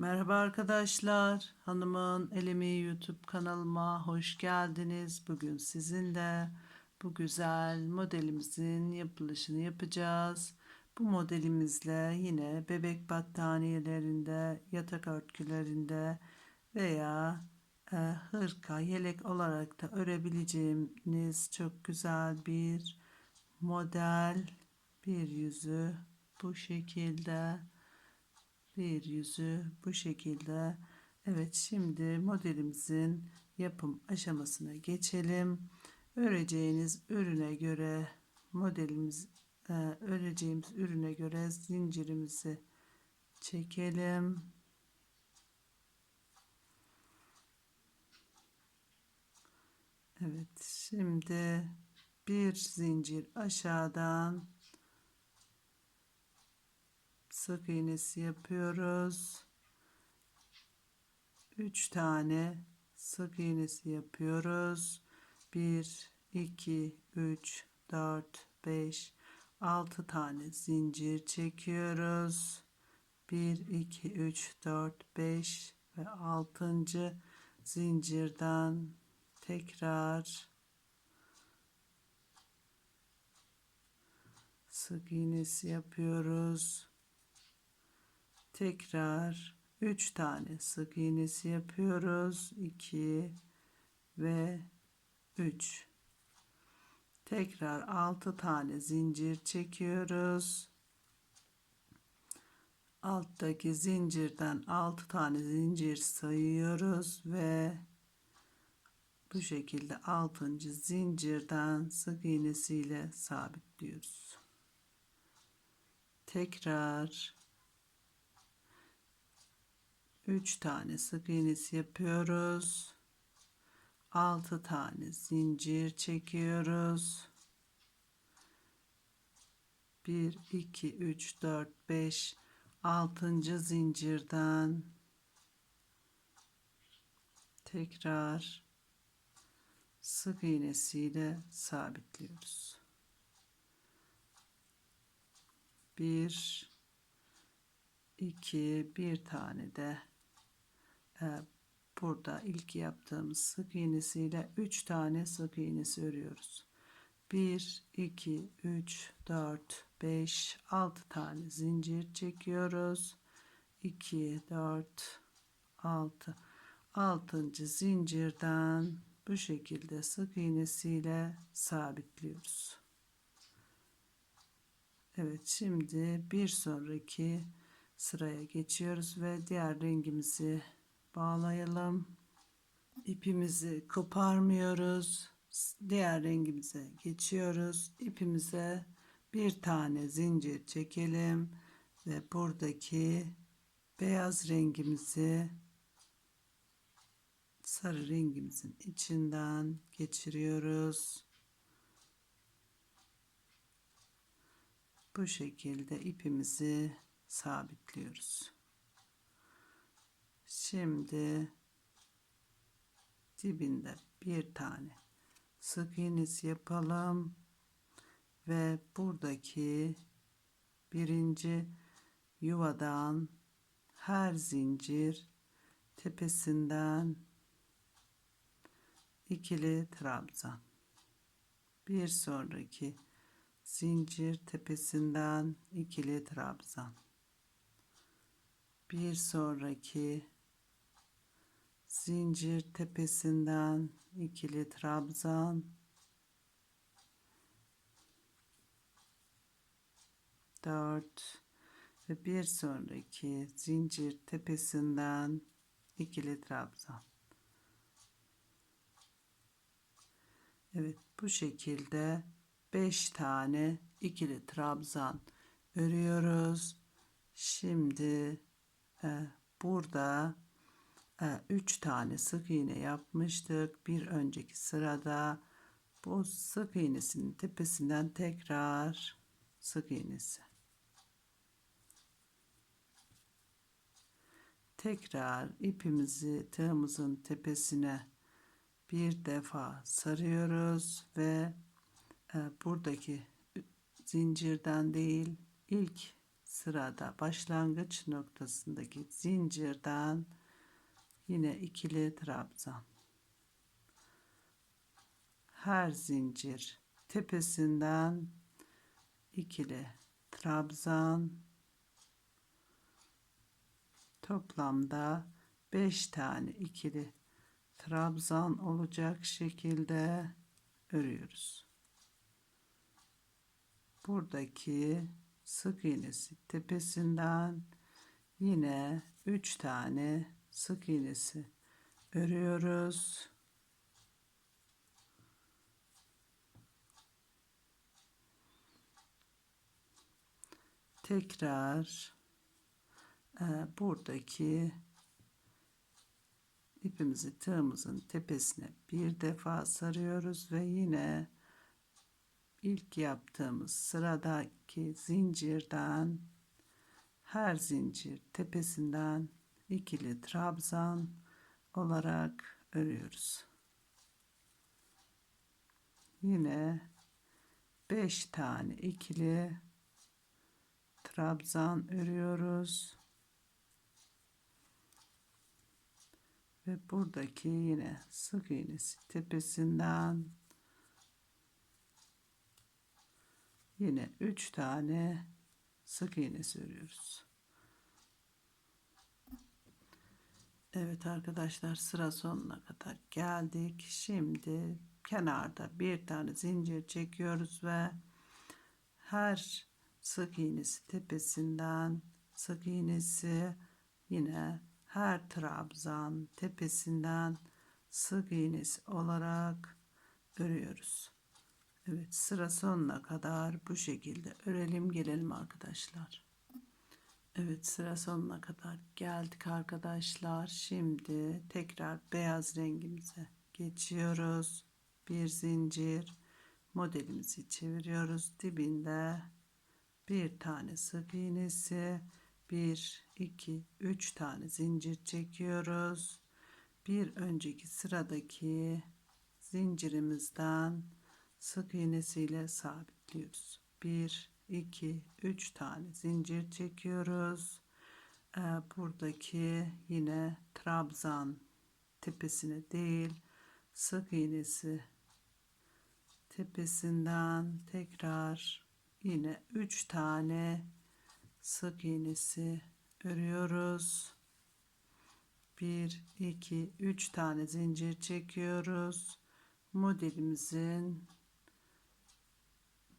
Merhaba arkadaşlar. Hanımın Elemi YouTube kanalıma hoş geldiniz. Bugün sizinle bu güzel modelimizin yapılışını yapacağız. Bu modelimizle yine bebek battaniyelerinde, yatak örtülerinde veya e, hırka, yelek olarak da örebileceğiniz çok güzel bir model. Bir yüzü bu şekilde bir yüzü bu şekilde. Evet şimdi modelimizin yapım aşamasına geçelim. Öreceğiniz ürüne göre modelimiz e, öreceğimiz ürüne göre zincirimizi çekelim. Evet şimdi bir zincir aşağıdan sık iğnesi yapıyoruz. 3 tane sık iğnesi yapıyoruz. 1 2 3 4 5 6 tane zincir çekiyoruz. 1 2 3 4 5 ve 6. zincirden tekrar sık iğnesi yapıyoruz tekrar 3 tane sık iğnesi yapıyoruz. 2 ve 3 tekrar 6 tane zincir çekiyoruz. Alttaki zincirden 6 tane zincir sayıyoruz ve bu şekilde 6. zincirden sık iğnesiyle sabitliyoruz. Tekrar 3 tane sık iğnesi yapıyoruz. 6 tane zincir çekiyoruz. 1 2 3 4 5 6. zincirden tekrar sık iğnesiyle sabitliyoruz. 1 2 bir tane de burada ilk yaptığımız sık iğnesiyle 3 tane sık iğnesi örüyoruz. 1 2 3 4 5 6 tane zincir çekiyoruz. 2 4 6 6. zincirden bu şekilde sık iğnesiyle sabitliyoruz. Evet şimdi bir sonraki sıraya geçiyoruz ve diğer rengimizi bağlayalım. İpimizi koparmıyoruz. Diğer rengimize geçiyoruz. İpimize bir tane zincir çekelim ve buradaki beyaz rengimizi sarı rengimizin içinden geçiriyoruz. Bu şekilde ipimizi sabitliyoruz. Şimdi dibinde bir tane sık iğnesi yapalım ve buradaki birinci yuvadan her zincir tepesinden ikili trabzan. Bir sonraki zincir tepesinden ikili trabzan. Bir sonraki zincir tepesinden ikili trabzan. Dört. Ve bir sonraki zincir tepesinden ikili trabzan. Evet bu şekilde 5 tane ikili trabzan örüyoruz. Şimdi e, burada 3 ee, tane sık iğne yapmıştık. Bir önceki sırada bu sık iğnesinin tepesinden tekrar sık iğnesi. Tekrar ipimizi tığımızın tepesine bir defa sarıyoruz ve e, buradaki zincirden değil ilk sırada başlangıç noktasındaki zincirden yine ikili trabzan her zincir tepesinden ikili trabzan toplamda 5 tane ikili trabzan olacak şekilde örüyoruz. Buradaki sık iğnesi tepesinden yine 3 tane sık iğnesi örüyoruz. Tekrar e, buradaki ipimizi tığımızın tepesine bir defa sarıyoruz ve yine ilk yaptığımız sıradaki zincirden her zincir tepesinden ikili trabzan olarak örüyoruz. Yine 5 tane ikili trabzan örüyoruz. Ve buradaki yine sık iğnesi tepesinden yine 3 tane sık iğne örüyoruz. Evet arkadaşlar sıra sonuna kadar geldik. Şimdi kenarda bir tane zincir çekiyoruz ve her sık iğnesi tepesinden sık iğnesi yine her trabzan tepesinden sık iğnesi olarak örüyoruz. Evet sıra sonuna kadar bu şekilde örelim gelelim arkadaşlar. Evet sıra sonuna kadar geldik arkadaşlar. Şimdi tekrar beyaz rengimize geçiyoruz. Bir zincir modelimizi çeviriyoruz. Dibinde bir tane sık iğnesi, bir, iki, üç tane zincir çekiyoruz. Bir önceki sıradaki zincirimizden sık iğnesiyle sabitliyoruz. 1 2 3 tane zincir çekiyoruz. Ee, buradaki yine trabzan tepesine değil sık iğnesi tepesinden tekrar yine 3 tane sık iğnesi örüyoruz. 1 2 3 tane zincir çekiyoruz. Modelimizin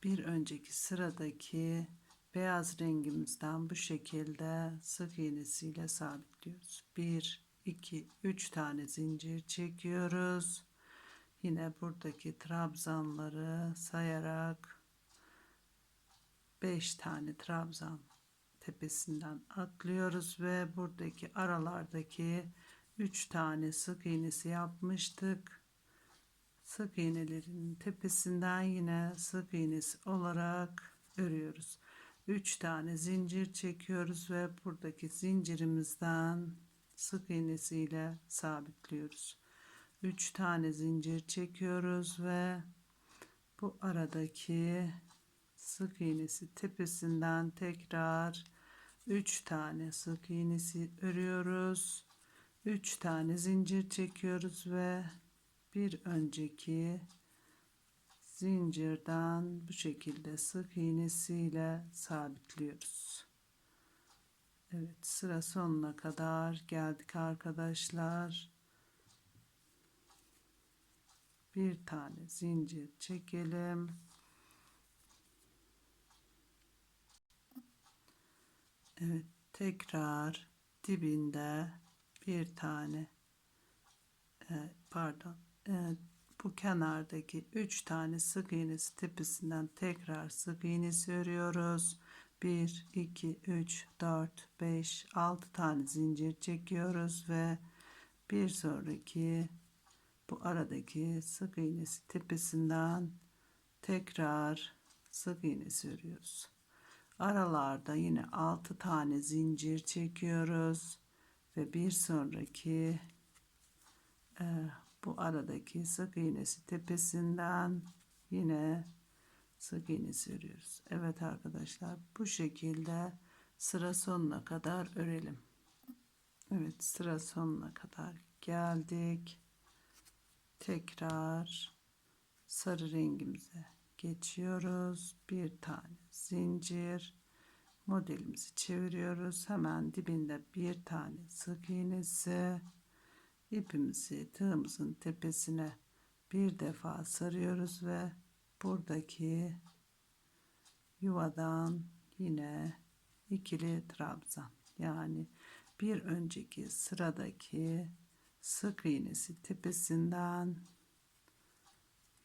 bir önceki sıradaki beyaz rengimizden bu şekilde sık iğnesiyle sabitliyoruz. 1 2 3 tane zincir çekiyoruz. Yine buradaki trabzanları sayarak 5 tane trabzan tepesinden atlıyoruz ve buradaki aralardaki 3 tane sık iğnesi yapmıştık sık iğnelerin tepesinden yine sık iğnesi olarak örüyoruz. 3 tane zincir çekiyoruz ve buradaki zincirimizden sık iğnesiyle sabitliyoruz. 3 tane zincir çekiyoruz ve bu aradaki sık iğnesi tepesinden tekrar 3 tane sık iğnesi örüyoruz. 3 tane zincir çekiyoruz ve bir önceki zincirden bu şekilde sık iğnesiyle sabitliyoruz. Evet sıra sonuna kadar geldik arkadaşlar. Bir tane zincir çekelim. Evet tekrar dibinde bir tane pardon bu kenardaki 3 tane sık iğnesi tepesinden tekrar sık iğnesi örüyoruz. 1 2 3 4 5 6 tane zincir çekiyoruz ve bir sonraki bu aradaki sık iğnesi tepesinden tekrar sık iğnesi örüyoruz. Aralarda yine 6 tane zincir çekiyoruz ve bir sonraki e, bu aradaki sık iğnesi tepesinden yine sık iğnesi örüyoruz. Evet arkadaşlar bu şekilde sıra sonuna kadar örelim. Evet sıra sonuna kadar geldik. Tekrar sarı rengimize geçiyoruz. Bir tane zincir modelimizi çeviriyoruz. Hemen dibinde bir tane sık iğnesi ipimizi tığımızın tepesine bir defa sarıyoruz ve buradaki yuvadan yine ikili trabzan. Yani bir önceki sıradaki sık iğnesi tepesinden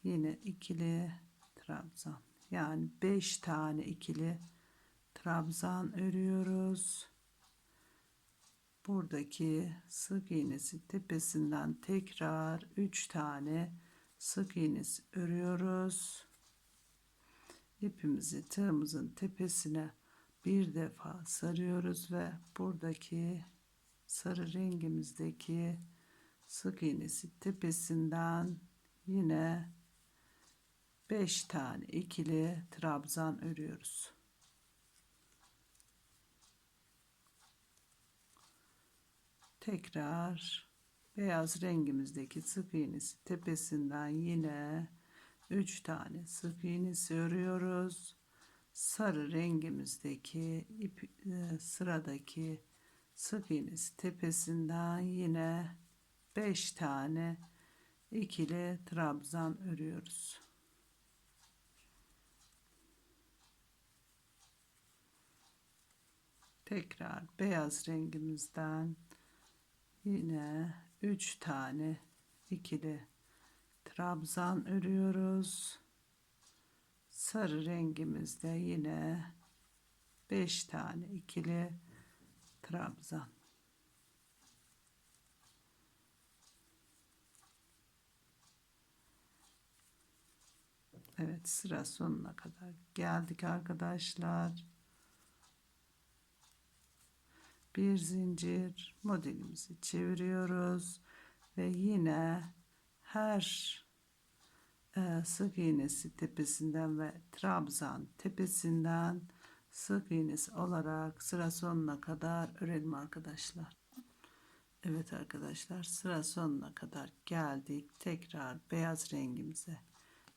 yine ikili trabzan. Yani 5 tane ikili trabzan örüyoruz buradaki sık iğnesi tepesinden tekrar 3 tane sık iğnesi örüyoruz ipimizi tığımızın tepesine bir defa sarıyoruz ve buradaki sarı rengimizdeki sık iğnesi tepesinden yine 5 tane ikili trabzan örüyoruz. Tekrar beyaz rengimizdeki sık iğnesi tepesinden yine 3 tane sık iğnesi örüyoruz. Sarı rengimizdeki ip, e, sıradaki sık iğnesi tepesinden yine 5 tane ikili trabzan örüyoruz. Tekrar beyaz rengimizden yine 3 tane ikili trabzan örüyoruz. Sarı rengimizde yine 5 tane ikili trabzan. Evet sıra sonuna kadar geldik arkadaşlar. Bir zincir modelimizi çeviriyoruz ve yine her e, sık iğnesi tepesinden ve trabzan tepesinden sık iğnesi olarak sıra sonuna kadar örelim arkadaşlar. Evet arkadaşlar sıra sonuna kadar geldik. Tekrar beyaz rengimize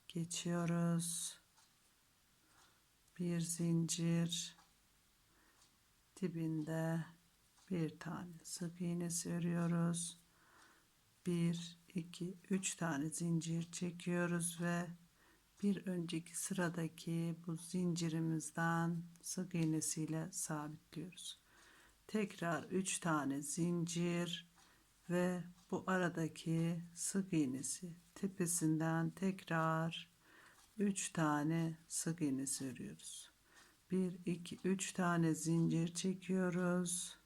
geçiyoruz. Bir zincir dibinde bir tane sık iğnesi örüyoruz. Bir, iki, üç tane zincir çekiyoruz ve bir önceki sıradaki bu zincirimizden sık iğnesiyle sabitliyoruz. Tekrar 3 tane zincir ve bu aradaki sık iğnesi tepesinden tekrar 3 tane sık iğnesi örüyoruz. 1 2 3 tane zincir çekiyoruz.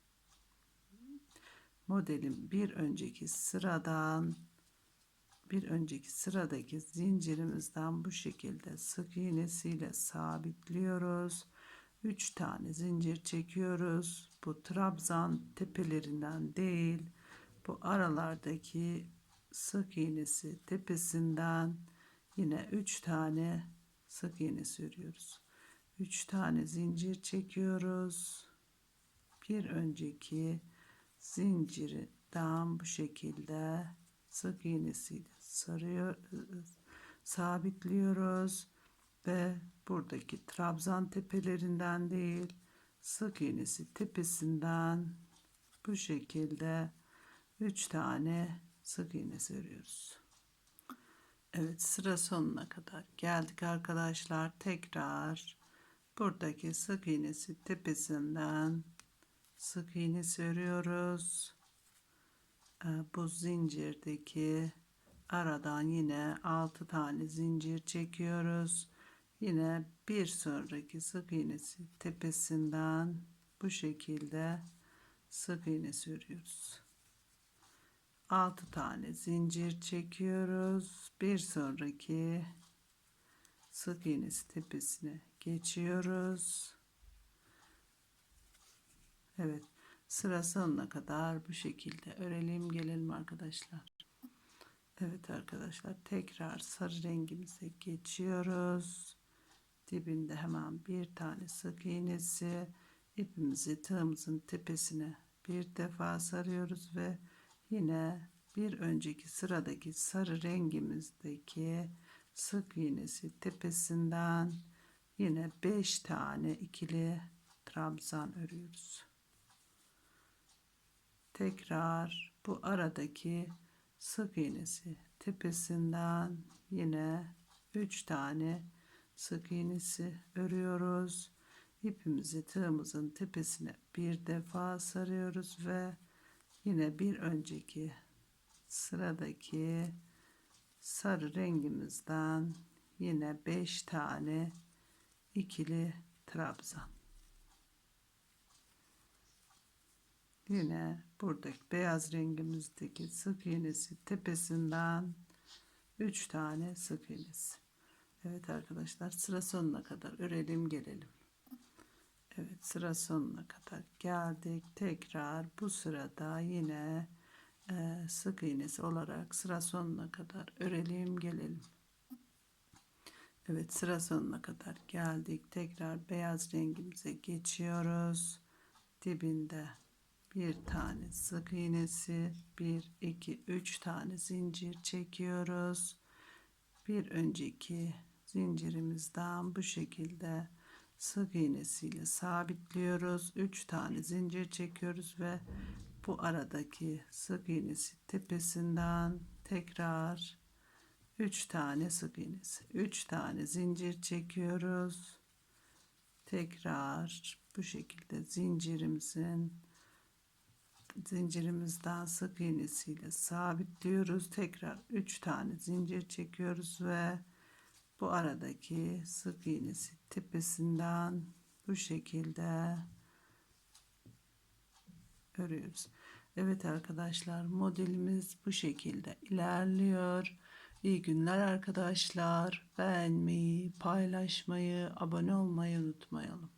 Modelin bir önceki sıradan bir önceki sıradaki zincirimizden bu şekilde sık iğnesiyle sabitliyoruz. 3 tane zincir çekiyoruz. Bu trabzan tepelerinden değil, bu aralardaki sık iğnesi tepesinden yine 3 tane sık iğnesi örüyoruz. 3 tane zincir çekiyoruz. Bir önceki zincirden bu şekilde sık iğnesiyle sarıyor sabitliyoruz ve buradaki trabzan tepelerinden değil sık iğnesi tepesinden bu şekilde 3 tane sık iğnesi örüyoruz. Evet sıra sonuna kadar geldik arkadaşlar. Tekrar buradaki sık iğnesi tepesinden sık iğnesi örüyoruz. Ee, bu zincirdeki aradan yine 6 tane zincir çekiyoruz. Yine bir sonraki sık iğnesi tepesinden bu şekilde sık iğnesi örüyoruz. 6 tane zincir çekiyoruz. Bir sonraki sık iğnesi tepesine geçiyoruz. Evet. Sıra sonuna kadar bu şekilde örelim gelelim arkadaşlar. Evet arkadaşlar tekrar sarı rengimize geçiyoruz. Dibinde hemen bir tane sık iğnesi ipimizi tığımızın tepesine bir defa sarıyoruz ve yine bir önceki sıradaki sarı rengimizdeki sık iğnesi tepesinden yine 5 tane ikili trabzan örüyoruz. Tekrar bu aradaki sık iğnesi tepesinden yine 3 tane sık iğnesi örüyoruz. İpimizi tığımızın tepesine bir defa sarıyoruz ve yine bir önceki sıradaki sarı rengimizden yine 5 tane ikili trabzan. Yine buradaki beyaz rengimizdeki sık iğnesi tepesinden 3 tane sık iğnesi. Evet arkadaşlar sıra sonuna kadar örelim gelelim. Evet sıra sonuna kadar geldik. Tekrar bu sırada yine e, sık iğnesi olarak sıra sonuna kadar örelim gelelim. Evet sıra sonuna kadar geldik. Tekrar beyaz rengimize geçiyoruz. Dibinde bir tane sık iğnesi, bir, iki, üç tane zincir çekiyoruz. Bir önceki zincirimizden bu şekilde sık iğnesiyle sabitliyoruz. Üç tane zincir çekiyoruz ve bu aradaki sık iğnesi tepesinden tekrar 3 tane sık iğnesi 3 tane zincir çekiyoruz tekrar bu şekilde zincirimizin zincirimizden sık iğnesiyle sabitliyoruz tekrar 3 tane zincir çekiyoruz ve bu aradaki sık iğnesi tepesinden bu şekilde örüyoruz. Evet arkadaşlar modelimiz bu şekilde ilerliyor. İyi günler arkadaşlar. Beğenmeyi, paylaşmayı, abone olmayı unutmayalım.